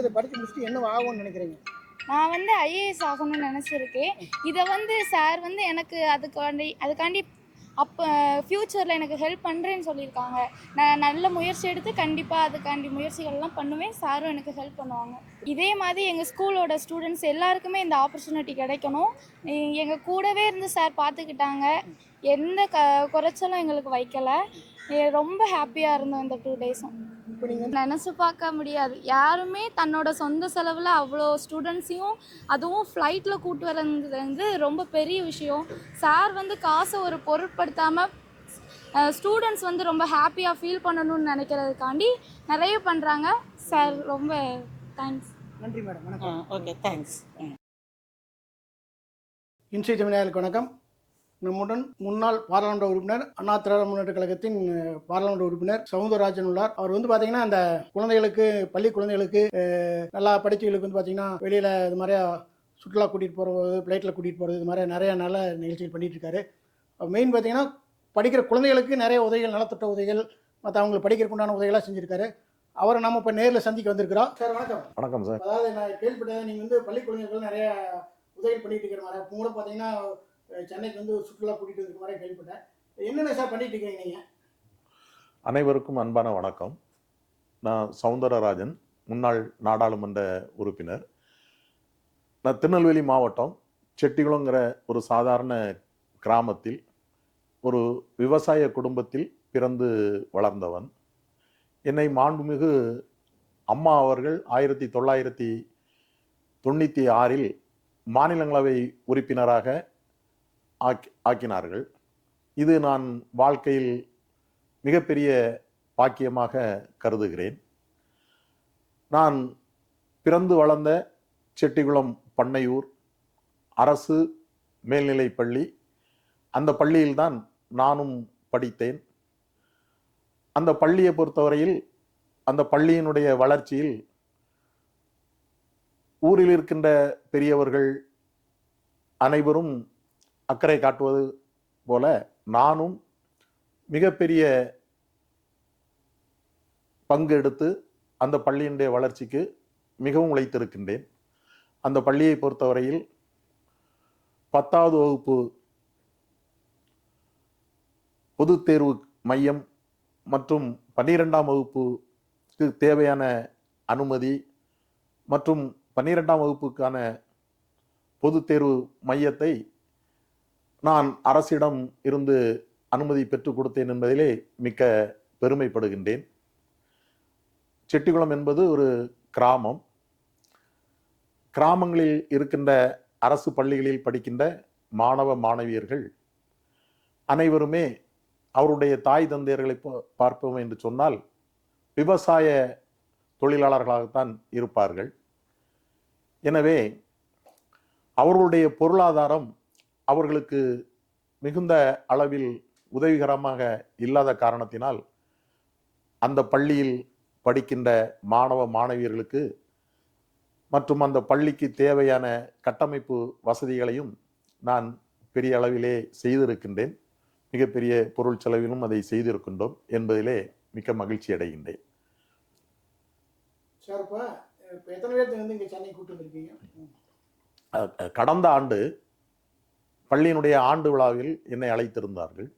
இதை படிச்சு முடிச்சுட்டு என்ன ஆகும்னு நினைக்கிறீங்க? நான் வந்து ஐஏஎஸ் ஆகணும்னு நினச்சிருக்கேன். இதை வந்து சார் வந்து எனக்கு அதுக்காண்டி அதுக்காண்டி அப்போ ஃப்யூச்சரில் எனக்கு ஹெல்ப் பண்ணுறேன்னு சொல்லியிருக்காங்க. நான் நல்ல முயற்சி எடுத்து கண்டிப்பாக அதுக்காண்டி முயற்சிகள்லாம் பண்ணுவேன். சாரும் எனக்கு ஹெல்ப் பண்ணுவாங்க. இதே மாதிரி எங்கள் ஸ்கூலோட ஸ்டூடெண்ட்ஸ் எல்லாருக்குமே இந்த ஆப்பர்ச்சுனிட்டி கிடைக்கணும். எங்கள் கூடவே இருந்து சார் பார்த்துக்கிட்டாங்க எந்த க குறைச்சலும் எங்களுக்கு வைக்கலை. ரொம்ப ஹாப்பியாக இருந்தோம் இந்த டூ டேஸும் இப்போ நீங்கள் நினச்சி பார்க்க முடியாது. யாருமே தன்னோட சொந்த செலவில் அவ்வளோ ஸ்டூடெண்ட்ஸையும் அதுவும் ஃப்ளைட்டில் கூட்டு வரது வந்து ரொம்ப பெரிய விஷயம். சார் வந்து காசை ஒரு பொருட்படுத்தாமல் ஸ்டூடெண்ட்ஸ் வந்து ரொம்ப ஹாப்பியாக ஃபீல் பண்ணணும்னு நினைக்கிறதுக்காண்டி நிறைய பண்ணுறாங்க சார் ரொம்ப தேங்க்ஸ் நன்றி மேடம் வணக்கம். ஓகே தேங்க்ஸ் இன்சை தமிழர்களுக்கு வணக்கம். நம்முடன் முன்னாள் பாராளுமன்ற உறுப்பினர் அண்ணா திராவிட முன்னேற்ற கழகத்தின் பாராளுமன்ற உறுப்பினர் சவுந்தரராஜன் உள்ளார். அவர் வந்து பார்த்தீங்கன்னா அந்த குழந்தைகளுக்கு பள்ளி குழந்தைகளுக்கு நல்லா படித்தவங்களுக்கு வந்து பார்த்தீங்கன்னா வெளியில் இது மாதிரியா சுற்றுலா கூட்டிகிட்டு போகிறது ஃப்ளைட்டில் கூட்டிகிட்டு போகிறது இது மாதிரி நிறைய நல்ல நிகழ்ச்சிகள் பண்ணிட்டு இருக்காரு. மெயின் பார்த்தீங்கன்னா படிக்கிற குழந்தைகளுக்கு நிறைய உதவிகள் நலத்திட்ட உதவிகள் மற்ற அவங்களுக்கு படிக்கிறதுக்கு உண்டான உதவிகளாக செஞ்சுருக்காரு. அவரை நம்ம இப்போ நேரில் சந்திக்க வந்திருக்கிறோம். சார் வணக்கம். வணக்கம் சார். அதாவது நான் கேள்விப்பட்டேன் நீங்கள் வந்து பள்ளி குழந்தைகள் நிறைய உதவி பண்ணிட்டு இருக்கிற மாதிரி இப்போ கூட பார்த்தீங்கன்னா சென்னைக்கு வந்து சுற்றுலா கூட்டிகிட்டு வந்துருக்க மாதிரி கேள்விப்பட்டேன். என்னென்ன சார் பண்ணிட்டு இருக்கீங்க நீங்கள் அனைவருக்கும் அன்பான வணக்கம். நான் சவுந்தரராஜன் முன்னாள் நாடாளுமன்ற உறுப்பினர். நான் திருநெல்வேலி மாவட்டம் செட்டிகுளங்கிற ஒரு சாதாரண கிராமத்தில் ஒரு விவசாய குடும்பத்தில் பிறந்து வளர்ந்தவன். என்னை மாண்புமிகு அம்மா அவர்கள் ஆயிரத்தி தொள்ளாயிரத்தி தொண்ணூற்றி ஆறில் மாநிலங்களவை உறுப்பினராக ஆக்கி ஆக்கினார்கள். இது நான் வாழ்க்கையில் மிகப்பெரிய பாக்கியமாக கருதுகிறேன். நான் பிறந்து வளர்ந்த செட்டிகுளம் பண்ணையூர் அரசு மேல்நிலை பள்ளி அந்த பள்ளியில்தான் நானும் படித்தேன். அந்த பள்ளியை பொறுத்தவரையில் அந்த பள்ளியினுடைய வளர்ச்சியில் ஊரில் இருக்கின்ற பெரியவர்கள் அனைவரும் அக்கறை காட்டுவது போல நானும் மிகப்பெரிய பங்கு எடுத்து அந்த பள்ளியினுடைய வளர்ச்சிக்கு மிகவும் உழைத்திருக்கின்றேன். அந்த பள்ளியை பொறுத்தவரையில் பத்தாவது வகுப்பு பொதுத் தேர்வு மையம் மற்றும் பன்னிரெண்டாம் வகுப்புக்கு தேவையான அனுமதி மற்றும் பன்னிரெண்டாம் வகுப்புக்கான பொதுத் தேர்வு மையத்தை நான் அரசிடம் இருந்து அனுமதி பெற்றுக் கொடுத்தேன் என்பதிலே மிக்க பெருமைப்படுகின்றேன். செட்டிகுளம் என்பது ஒரு கிராமம். கிராமங்களில் இருக்கின்ற அரசு பள்ளிகளில் படிக்கின்ற மாணவ மாணவியர்கள் அனைவருமே அவருடைய தாய் தந்தையர்களை பார்ப்போம் என்று சொன்னால் விவசாய தொழிலாளர்களாகத்தான் இருப்பார்கள். எனவே அவர்களுடைய பொருளாதாரம் அவர்களுக்கு மிகுந்த அளவில் உதவிகரமாக இல்லாத காரணத்தினால் அந்த பள்ளியில் படிக்கின்ற மாணவ மாணவியர்களுக்கு மற்றும் அந்த பள்ளிக்கு தேவையான கட்டமைப்பு வசதிகளையும் நான் பெரிய அளவிலே செய்திருக்கின்றேன். மிகப்பெரிய பொருள் செலவிலும் அதை செய்திருக்கின்றோம் என்பதிலே மிக்க மகிழ்ச்சி அடைகின்றேன். கடந்த ஆண்டு பள்ளியினுடைய ஆண்டு விழாவில் என்னை அழைத்திருந்தார்கள்.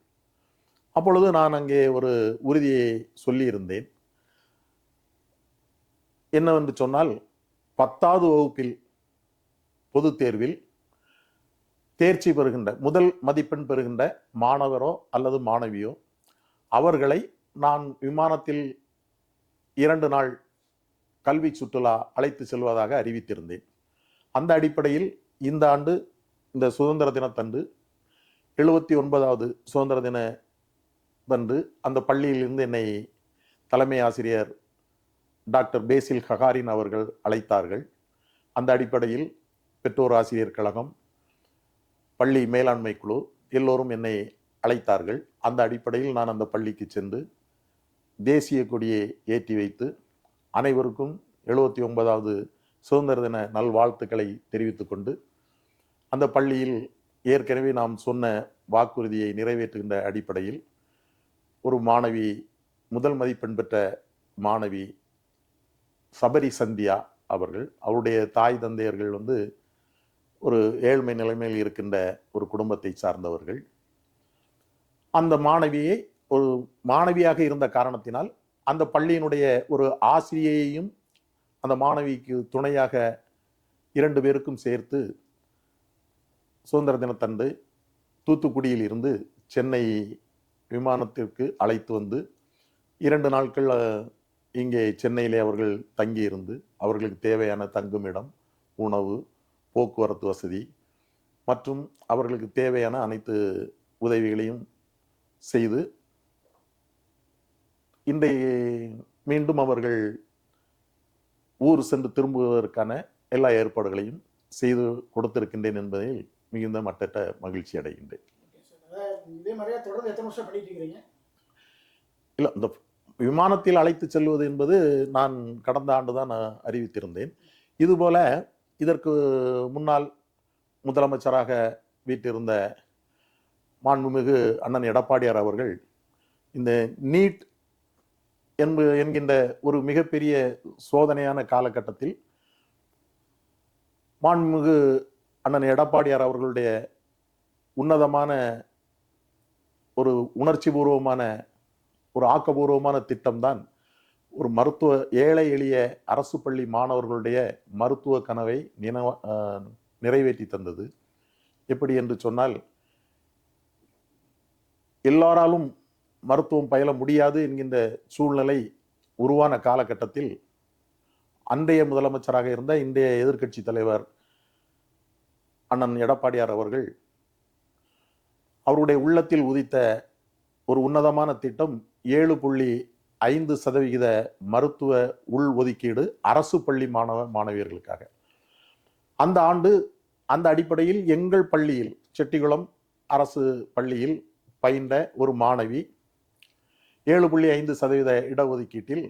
அப்பொழுது நான் அங்கே ஒரு உறுதியை சொல்லியிருந்தேன். என்னவென்று சொன்னால் பத்தாவது வகுப்பில் பொதுத் தேர்வில் தேர்ச்சி பெறுகின்ற முதல் மதிப்பெண் பெறுகின்ற மாணவரோ அல்லது மாணவியோ அவர்களை நான் விமானத்தில் இரண்டு நாள் கல்வி சுற்றுலா அழைத்து செல்வதாக அறிவித்திருந்தேன். அந்த அடிப்படையில் இந்த ஆண்டு இந்த சுதந்திர தினத்தன்று எழுபத்தி ஒன்பதாவது சுதந்திர தின அன்று அந்த பள்ளியிலிருந்து என்னை தலைமை ஆசிரியர் டாக்டர் பேசில் ஹகாரின் அவர்கள் அழைத்தார்கள். அந்த அடிப்படையில் பெற்றோர் ஆசிரியர் கழகம் பள்ளி மேலாண்மை குழு எல்லோரும் என்னை அழைத்தார்கள். அந்த அடிப்படையில் நான் அந்த பள்ளிக்கு சென்று தேசிய கொடியை ஏற்றி வைத்து அனைவருக்கும் எழுபத்தி ஒன்பதாவது சுதந்திர தின நல்வாழ்த்துக்களை தெரிவித்துக்கொண்டு அந்த பள்ளியில் ஏற்கனவே நாம் சொன்ன வாக்குறுதியை நிறைவேற்றுகின்ற அடிப்படையில் ஒரு மாணவி முதல் மதிப்பெண் பெற்ற மாணவி சபரி சந்தியா அவர்கள் அவருடைய தாய் தந்தையர்கள் வந்து ஒரு ஏழ்மை நிலைமையில் இருக்கின்ற ஒரு குடும்பத்தை சார்ந்தவர்கள். அந்த மாணவியை ஒரு மாணவியாக இருந்த காரணத்தினால் அந்த பள்ளியினுடைய ஒரு ஆசிரியையும் அந்த மாணவிக்கு துணையாக இரண்டு பேருக்கும் சேர்த்து சுதந்திர தினத்தன்று தூத்துக்குடியில் இருந்து சென்னை விமானத்திற்கு அழைத்து வந்து இரண்டு நாட்கள் இங்கே சென்னையிலே அவர்கள் தங்கியிருந்து அவர்களுக்கு தேவையான தங்குமிடம் உணவு போக்குவரத்து வசதி மற்றும் அவர்களுக்கு தேவையான அனைத்து உதவிகளையும் செய்து இன்றைய மீண்டும் அவர்கள் ஊர் சென்று திரும்புவதற்கான எல்லா ஏற்பாடுகளையும் செய்து கொடுத்திருக்கின்றேன் என்பதில் மிகுந்த மட்டற்ற மகிழ்ச்சி அடைகின்றேன். இல்லை இந்த விமானத்தில் அழைத்து செல்வது என்பது நான் கடந்த ஆண்டு தான் நான் அறிவித்திருந்தேன். இதுபோல இதற்கு முன்னால் முதலமைச்சராக வீட்டிருந்த மாண்புமிகு அண்ணன் எடப்பாடியார் அவர்கள் இந்த நீட் என்ப என்கின்ற ஒரு மிகப்பெரிய சோதனையான காலகட்டத்தில் மாண்புமிகு அண்ணன் எடப்பாடியார் அவர்களுடைய உன்னதமான ஒரு உணர்ச்சி பூர்வமான ஒரு ஆக்கபூர்வமான திட்டம்தான் ஒரு மருத்துவ ஏழை எளிய அரசு பள்ளி மாணவர்களுடைய மருத்துவ கனவை நினைவ நிறைவேற்றி தந்தது. எப்படி என்று சொன்னால் எல்லாராலும் மருத்துவம் பயில முடியாது என்கின்ற சூழ்நிலை உருவான காலகட்டத்தில் அன்றைய முதலமைச்சராக இருந்த இன்றைய எதிர்க்கட்சி தலைவர் அண்ணன் எடப்பாடியார் அவர்கள் அவருடைய உள்ளத்தில் உதித்த ஒரு உன்னதமான திட்டம் ஏழு புள்ளி ஐந்து சதவிகித மருத்துவ உள் ஒதுக்கீடு அரசு பள்ளி மாணவ மாணவியர்களுக்காக. அந்த ஆண்டு அந்த அடிப்படையில் எங்கள் பள்ளியில் செட்டிகுளம் அரசு பள்ளியில் பயின்ற ஒரு மாணவி ஏழு புள்ளி ஐந்து சதவீத இடஒதுக்கீட்டில்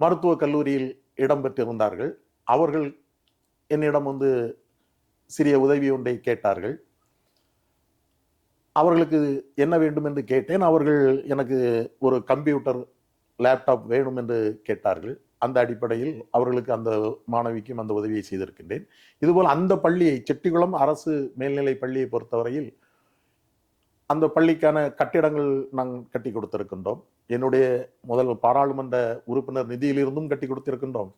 மருத்துவக் கல்லூரியில் இடம்பெற்றிருந்தார்கள். அவர்கள் என்னிடம் வந்து சிறிய உதவி ஒன்றை கேட்டார்கள். அவர்களுக்கு என்ன வேண்டும் என்று கேட்டேன். அவர்கள் எனக்கு ஒரு கம்ப்யூட்டர் லேப்டாப் வேணும் என்று கேட்டார்கள். அந்த அடிப்படையில் அவர்களுக்கு அந்த மாணவிக்கும் அந்த உதவியை செய்திருக்கின்றேன். இதுபோல் அந்த பள்ளியை செட்டிகுளம் அரசு மேல்நிலை பள்ளியை பொறுத்தவரையில் அந்த பள்ளிக்கான கட்டிடங்கள் நாங்கள் கட்டி கொடுத்திருக்கின்றோம். என்னுடைய முதல் பாராளுமன்ற உறுப்பினர் நிதியிலிருந்தும் கட்டி கொடுத்திருக்கின்றோம்.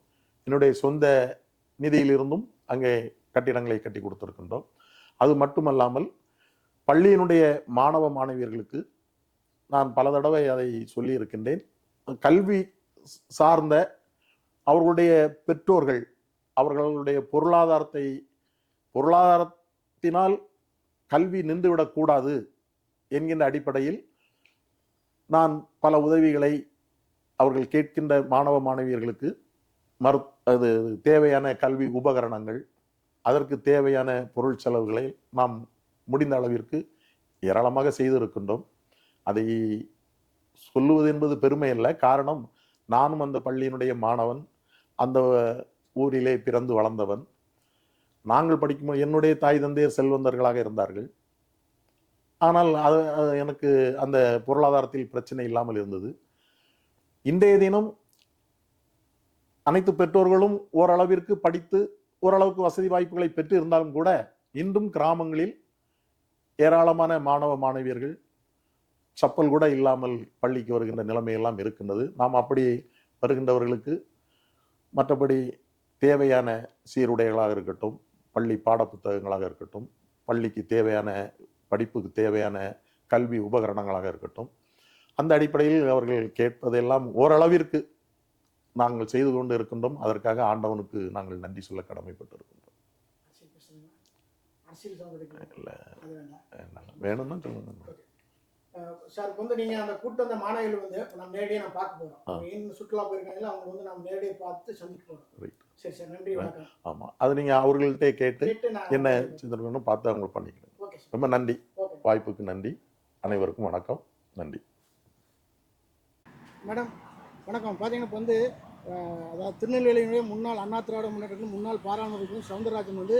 என்னுடைய சொந்த நிதியிலிருந்தும் அங்கே கட்டிடங்களை கட்டி கொடுத்திருக்கின்றோம். அது மட்டுமல்லாமல் பள்ளியினுடைய மாணவ மாணவியர்களுக்கு நான் பல தடவை அதை சொல்லியிருக்கின்றேன். கல்வி சார்ந்த அவர்களுடைய பெற்றோர்கள் அவர்களுடைய பொருளாதாரத்தை பொருளாதாரத்தினால் கல்வி நின்றுவிடக்கூடாது என்கின்ற அடிப்படையில் நான் பல உதவிகளை அவர்கள் கேட்கின்ற மாணவ மாணவியர்களுக்கு மறு அது தேவையான கல்வி உபகரணங்கள் அதற்கு தேவையான பொருள் செலவுகளை நாம் முடிந்த அளவிற்கு ஏராளமாக செய்திருக்கின்றோம். அதை சொல்லுவது என்பது பெருமை அல்ல. காரணம் நானும் அந்த பள்ளியினுடைய மாணவன் அந்த ஊரிலே பிறந்து வளர்ந்தவன். நாங்கள் படிக்கும்போது என்னுடைய தாய் தந்தையர் செல்வந்தர்களாக இருந்தார்கள். ஆனால் அது அது எனக்கு அந்த பொருளாதாரத்தில் பிரச்சனை இல்லாமல் இருந்தது. இன்றைய தினம் அனைத்து பெற்றோர்களும் ஓரளவிற்கு படித்து ஓரளவுக்கு வசதி வாய்ப்புகளை பெற்று இருந்தாலும் கூட இன்றும் கிராமங்களில் ஏராளமான மாணவ மாணவியர்கள் சப்பல் கூட இல்லாமல் பள்ளிக்கு வருகின்ற நிலைமையெல்லாம் இருக்கின்றது. நாம் அப்படி வருகின்றவர்களுக்கு மற்றபடி தேவையான சீருடைகளாக இருக்கட்டும் பள்ளி பாடப்புத்தகங்களாக இருக்கட்டும் பள்ளிக்கு தேவையான படிப்புக்கு தேவையான கல்வி உபகரணங்களாக இருக்கட்டும் அந்த அடிப்படையில் அவர்கள் கேட்பதெல்லாம் ஓரளவிற்கு நாங்கள் செய்து கொண்டு இருக்கின்றோம். அதற்காக ஆண்டவனுக்கு நாங்கள் நன்றி சொல்ல கடமைப்பட்டிருக்கின்றோம். இல்லை வேணும்னா சொல்லுங்க. சார் வந்து நீங்க அந்த கூட்டம் அந்த மாணவிகள் வந்து நம்ம நேரடியாக நான் பார்க்க இன்னும் சுற்றுலா போயிருக்காங்க அவங்க வந்து நம்ம நேரடியாக பார்த்து சந்திக்க Right. சரி சார் நன்றி வணக்கம். ஆமாம் அது நீங்கள் அவர்கள்ட்ட கேட்டு என்ன சிந்தனை பார்த்து அவங்க பண்ணிக்கணும் ரொம்ப நன்றி. வாய்ப்புக்கு நன்றி. அனைவருக்கும் வணக்கம். நன்றி. மேடம் வணக்கம். பார்த்தீங்கன்னா இப்போ வந்து அதாவது திருநெல்வேலியினுடைய முன்னாள் அண்ணா திராவிட முன்னேற்றத்தில் முன்னாள் பாராளுமன்ற உறுப்பினர் சவுந்தரராஜன் வந்து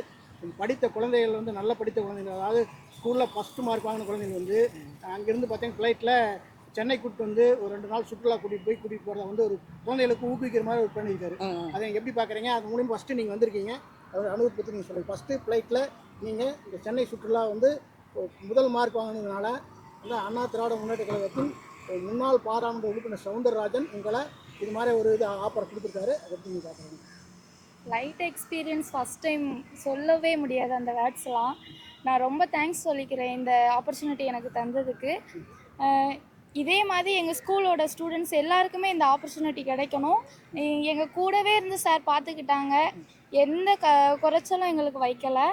படித்த குழந்தைகள் வந்து நல்ல படித்த குழந்தைகள். அதாவது ஸ்கூலில் ஃபஸ்ட்டு மார்க் வாங்கின குழந்தைகள் வந்து அங்கேருந்து பார்த்தீங்கன்னா ஃப்ளைட்டில் சென்னை கூட்டு வந்து ஒரு ரெண்டு நாள் சுற்றுலா கூட்டிட்டு போய் கூட்டிட்டு போறத வந்து ஒரு குழந்தைகளுக்கு ஊக்குவிக்கிற மாதிரி ஒரு பண்ணியிருக்காரு. அதை எப்படி பார்க்குறீங்க அது மூலியமா ஃபஸ்ட்டு நீங்கள் வந்திருக்கீங்க. அதோட அனுபவத்தை பற்றி நீங்கள் சொல்லுங்கள் ஃபஸ்ட்டு ஃப்ளைட்டில் நீங்கள் இந்த சென்னை சுற்றுலா வந்து முதல் மார்க் வாங்கினதுனால வந்து அண்ணா திராவிட முன்னேற்ற கழகத்தின் முன்னாள் பாராளுமன்ற உறுப்பினர் சவுந்தரராஜன் உங்களை இது மாதிரி ஒரு இது ஆஃபர் கொடுத்துருக்காரு. அதை நீங்கள் பார்க்குறீங்க லைட் எக்ஸ்பீரியன்ஸ் ஃபஸ்ட் டைம் சொல்லவே முடியாது அந்த வேர்ட்ஸ்லாம் நான் ரொம்ப தேங்க்ஸ் சொல்லிக்கிறேன் இந்த ஆப்பர்ச்சுனிட்டி எனக்கு தந்ததுக்கு. இதே மாதிரி எங்கள் ஸ்கூலோட ஸ்டூடெண்ட்ஸ் எல்லாருக்குமே இந்த ஆப்பர்ச்சுனிட்டி கிடைக்கணும். எங்கள் கூடவே இருந்து சார் பார்த்துக்கிட்டாங்க எந்த க குறைச்சலும் எங்களுக்கு வைக்கலை.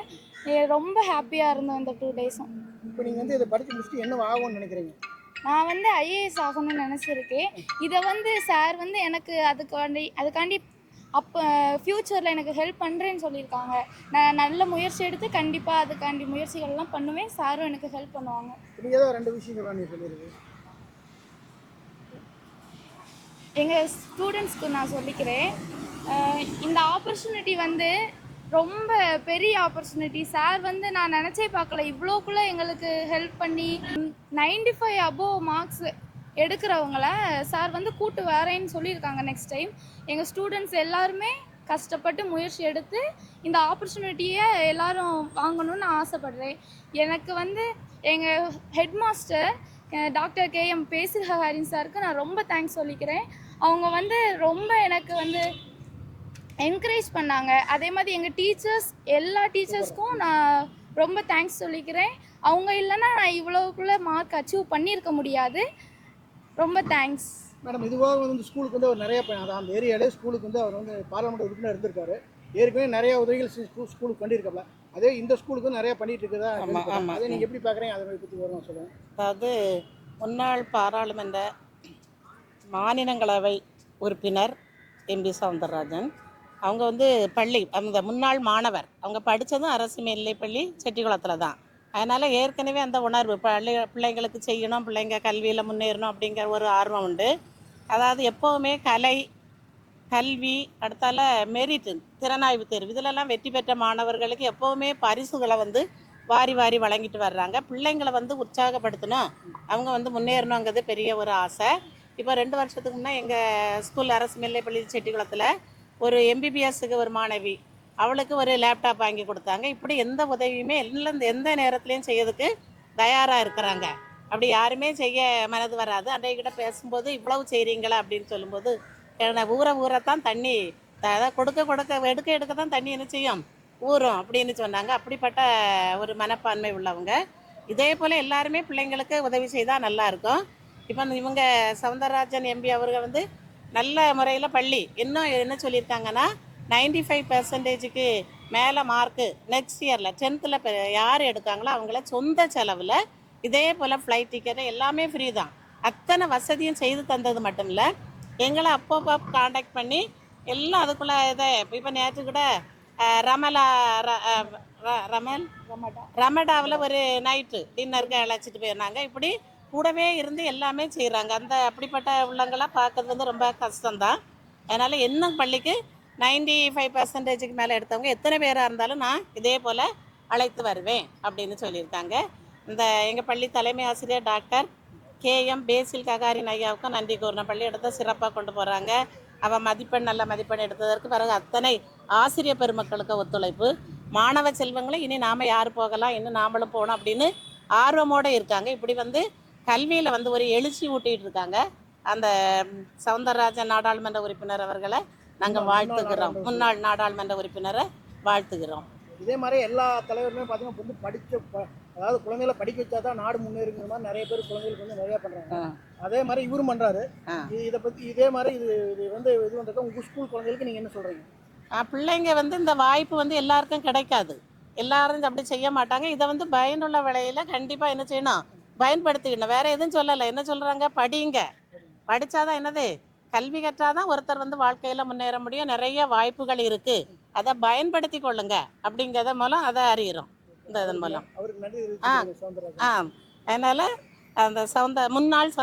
ரொம்ப ஹாப்பியாக இருந்தோம் இந்த டூ டேஸும் இப்போ நீங்கள் வந்து இதை படித்து முடிச்சுட்டு என்ன ஆகும்னு நினைக்கிறீங்க? நான் வந்து ஐஏஎஸ் ஆகணும்னு நினச்சிருக்கேன் இதை வந்து சார் வந்து எனக்கு அதுக்காண்டி அதுக்காண்டி அப்போ ஃப்யூச்சரில் எனக்கு ஹெல்ப் பண்ணுறேன்னு சொல்லியிருக்காங்க. நான் நல்ல முயற்சி எடுத்து கண்டிப்பாக அதுக்காண்டி முயற்சிகள்லாம் பண்ணுவேன். சாரும் எனக்கு ஹெல்ப் பண்ணுவாங்க. நீங்கள் ஏதோ ரெண்டு சொல்லிடுது எங்கள் ஸ்டூடெண்ட்ஸ்க்கு நான் சொல்லிக்கிறேன். இந்த ஆப்பர்ச்சுனிட்டி வந்து ரொம்ப பெரிய ஆப்பர்ச்சுனிட்டி சார் வந்து நான் நினச்சே பார்க்கல. இவ்வளோக்குள்ளே எங்களுக்கு ஹெல்ப் பண்ணி நைன்டி ஃபைவ் அபோவ் மார்க்ஸ் எடுக்கிறவங்கள சார் வந்து கூட்டு வரேன்னு சொல்லியிருக்காங்க நெக்ஸ்ட் டைம் எங்கள் ஸ்டூடெண்ட்ஸ் எல்லாருமே கஷ்டப்பட்டு முயற்சி எடுத்து இந்த ஆப்பர்ச்சுனிட்டியை எல்லாரும் வாங்கணும்னு நான் ஆசைப்படுறேன். எனக்கு வந்து எங்கள் head master doctor K M பேசுகிறாரின் சாருக்கு நான் ரொம்ப தேங்க்ஸ் சொல்லிக்கிறேன். அவங்க வந்து ரொம்ப எனக்கு வந்து என்கரேஜ் பண்ணாங்க. அதே மாதிரி எங்கள் டீச்சர்ஸ் எல்லா டீச்சர்ஸ்க்கும் நான் ரொம்ப தேங்க்ஸ் சொல்லிக்கிறேன். அவங்க இல்லைன்னா நான் இவ்வளோக்குள்ளே மார்க் அச்சீவ் பண்ணியிருக்க முடியாது. ரொம்ப தேங்க்ஸ் மேடம் இதுவாக வந்து இந்த ஸ்கூலுக்கு வந்து அவர் நிறைய அந்த ஏரியாலே ஸ்கூலுக்கு வந்து அவர் வந்து பாராளுமன்ற உறுப்பினர் இருந்திருக்காரு. ஏற்கனவே நிறைய உதவிகள் ஸ்கூலுக்கு பண்ணியிருக்காப்ல. அதே இந்த ஸ்கூலுக்கு நிறைய பண்ணிட்டு இருக்குதா ஆமா, கேள்விப்பட்டேன். ஆமா. அதை நீங்கள் எப்படி பார்க்குறீங்க? அதை பற்றி வரும் சொல்லுங்கள் அதாவது முன்னாள் பாராளுமன்ற மாநிலங்களவை உறுப்பினர் எம்பி சவுந்தரராஜன் அவங்க வந்து பள்ளி அந்த முன்னாள் மாணவர். அவங்க படித்ததும் அரசு மேல்நிலைப்பள்ளி செட்டிக்குளத்தில் தான். அதனால் ஏற்கனவே அந்த உணர்வு பள்ளி பிள்ளைங்களுக்கு செய்யணும் பிள்ளைங்க கல்வியில் முன்னேறணும் அப்படிங்கிற ஒரு ஆர்வம் உண்டு. அதாவது எப்போவுமே கலை கல்வி அடுத்தால மெரிட் திறனாய்வு தேர்வு இதிலெல்லாம் வெற்றி பெற்ற மாணவர்களுக்கு எப்போவுமே பரிசுகளை வந்து வாரி வாரி வழங்கிட்டு வர்றாங்க. பிள்ளைங்களை வந்து உற்சாகப்படுத்தணும். அவங்க வந்து முன்னேறணுங்கிறது பெரிய ஒரு ஆசை. இப்போ ரெண்டு வருஷத்துக்கு முன்னே எங்கள் ஸ்கூல் அரசு மேல்நிலைப்பள்ளி செட்டிக்குளத்தில் ஒரு எம்பிபிஎஸ்க்கு ஒரு மாணவி அவளுக்கு ஒரு லேப்டாப் வாங்கி கொடுத்தாங்க. இப்படி எந்த உதவியுமே எல்லாம் எந்த நேரத்துலையும் செய்யறதுக்கு தயாராக இருக்கிறாங்க. அப்படி யாருமே செய்ய மனது வராது. அன்றைக்கிட்ட பேசும்போது இவ்வளவு செய்கிறீங்களா அப்படின்னு சொல்லும்போது எனக்கு ஊற ஊறத்தான் தண்ணி அதாவது கொடுக்க கொடுக்க எடுக்க எடுக்க தான் தண்ணி என்ன செய்யும்? ஊறும் அப்படின்னு சொன்னாங்க. அப்படிப்பட்ட ஒரு மனப்பான்மை உள்ளவங்க. இதே போல் எல்லாருமே பிள்ளைங்களுக்கு உதவி செய்தால் நல்லாயிருக்கும் இப்போ இவங்க சவுந்தரராஜன் எம்பி அவர்கள் வந்து நல்ல முறையில் பள்ளி. இன்னும் என்ன சொல்லியிருக்காங்கன்னா நைன்டி ஃபைவ் பர்சன்டேஜுக்கு மேலே மார்க்கு நெக்ஸ்ட் இயரில் டென்த்தில் யார் எடுக்காங்களோ அவங்கள சொந்த செலவில் இதே போல் ஃப்ளைட் டிக்கெட்டு எல்லாமே ஃப்ரீ தான். அத்தனை வசதியும் செய்து தந்தது மட்டும் இல்லை எங்களை அப்பப்போ காண்டாக்ட் பண்ணி எல்லாம் அதுக்குள்ளே இதை இப்போ நேற்று கூட ரமலா ர- ர- ரமல் ரமடா ரமடாவில் ஒரு நைட்டு டின்னருக்கு அழைச்சிட்டு போயிருந்தாங்க. இப்படி கூடவே இருந்து எல்லாமே செய்கிறாங்க அந்த அப்படிப்பட்ட உள்ளங்களாக பார்க்கறது வந்து ரொம்ப கஷ்டம்தான். அதனால் என்ன பள்ளிக்கு நைன்டி ஃபைவ் பர்சன்டேஜுக்கு மேலே எடுத்தவங்க எத்தனை பேராக இருந்தாலும் நான் இதே போல் அழைத்து வருவேன் அப்படின்னு சொல்லியிருக்காங்க. இந்த எங்கள் பள்ளி தலைமை ஆசிரியர் டாக்டர் கேஎம் பேசில் ககாரின் ஐயாவுக்கும் நன்றி கூறின பள்ளி எடுத்த சிறப்பாக கொண்டு போகிறாங்க அவள் மதிப்பெண் நல்ல மதிப்பெண் எடுத்ததற்கு பிறகு அத்தனை ஆசிரியர் பெருமக்களுக்கு ஒத்துழைப்பு. மாணவ செல்வங்களும் இனி நாம் யார் போகலாம் இன்னும் நாமளும் போகணும் அப்படின்னு ஆர்வமோடு இருக்காங்க. இப்படி வந்து கல்வியில் வந்து ஒரு எழுச்சி ஊட்டிகிட்டு இருக்காங்க அந்த சவுந்தரராஜன் நாடாளுமன்ற உறுப்பினர் அவர்களை நாங்கள் வாழ்த்துக்கிறோம் முன்னாள் நாடாளுமன்ற உறுப்பினரை வாழ்த்துகிறோம். இதே மாதிரி எல்லா தலைவருமே பார்த்தீங்கன்னா வந்து படிச்ச அதாவது குழந்தைகளை படிக்க வச்சா தான் நாடு முன்னேறுங்கிற மாதிரி நிறைய பேர் குழந்தைகளுக்கு வந்து நிறைய பண்ணுறாங்க. அதே மாதிரி இவரும் பண்ணுறாரு. இதை பற்றி இதே மாதிரி இது இது வந்து இது வந்திருக்க உங்கள் ஸ்கூல் குழந்தைகளுக்கு நீங்கள் என்ன சொல்கிறீங்க பிள்ளைங்க வந்து இந்த வாய்ப்பு வந்து எல்லாருக்கும் கிடைக்காது. எல்லாரும் அப்படி செய்ய மாட்டாங்க. இதை வந்து பயனுள்ள விலையில கண்டிப்பாக என்ன செய்யணும்? பயன்படுத்திக்கணும் வேற எதுவும் சொல்லலை. என்ன சொல்கிறாங்க படிங்க. படித்தாதான் என்னது? கல்வி கற்றாதான் ஒருத்தர் வந்து வாழ்க்கையில் முன்னேற முடியும். நிறைய வாய்ப்புகள் இருக்குது அதை பயன்படுத்தி கொள்ளுங்க. அப்படிங்கிறத மூலம் அதை அறிகிறோம் இந்த இதன் மூலம். ஆ. ஆ. அதனால் அந்த சவுந்த முன்னாள் ச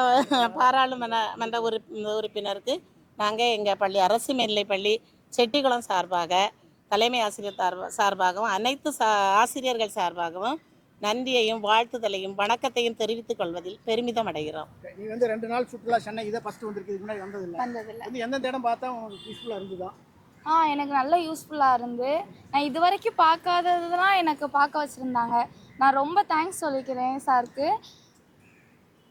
பாராளுமன்ற மன்ற உறுப்பி உறுப்பினருக்கு நாங்கள் எங்கள் பள்ளி அரசு மேல்நிலைப் பள்ளி செட்டிக்குளம் சார்பாக தலைமை ஆசிரியர் சார்பா சார்பாகவும் அனைத்து சா ஆசிரியர்கள் சார்பாகவும் நன்றியையும் வாழ்த்துதலையும் வணக்கத்தையும் தெரிவித்துக் கொள்வதில் பெருமிதம் அடைகிறோம். நீ வந்து ரெண்டு நாள் சுற்றுலா சென்னை இதை ஃபர்ஸ்ட் வந்திருக்கு இதுக்கு முன்னாடி வந்ததில்லை. வந்ததில்லை. வந்து எந்தெந்த இடம் பார்த்தா உங்களுக்கு பீஸ்ஃபுல்லாக இருந்துதா? ஆ எனக்கு நல்ல யூஸ்ஃபுல்லாக இருந்து நான் இது வரைக்கும் பார்க்காததெல்லாம் எனக்கு பார்க்க வச்சுருந்தாங்க. நான் ரொம்ப தேங்க்ஸ் சொல்லிக்கிறேன் சாருக்கு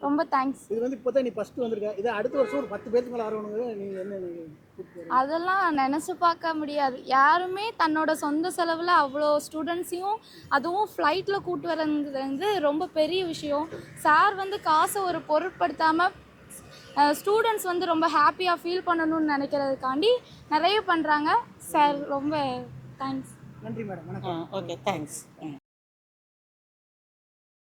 ரொம்ப தேங்க்ஸ் இது வந்து இப்போ தான் நீ ஃபர்ஸ்ட் வந்திருக்க. இதை அடுத்த வருஷம் ஒரு பத்து பேருக்கு மேலே வரணுங்கிறது நீங்கள் என்ன? அதெல்லாம் நினச்சி பார்க்க முடியாது. யாருமே தன்னோட சொந்த செலவில் அவ்வளோ ஸ்டூடெண்ட்ஸையும் அதுவும் ஃப்ளைட்டில் கூட்டு வரங்கிறது வந்து ரொம்ப பெரிய விஷயம். சார் வந்து காசை ஒரு பொருட்படுத்தாமல் ஸ்டூடெண்ட்ஸ் வந்து ரொம்ப ஹாப்பியாக ஃபீல் பண்ணணும்னு நினைக்கிறதுக்காண்டி நிறைய பண்ணுறாங்க சார் ரொம்ப தேங்க்ஸ் நன்றி மேடம் வணக்கம். Okay thanks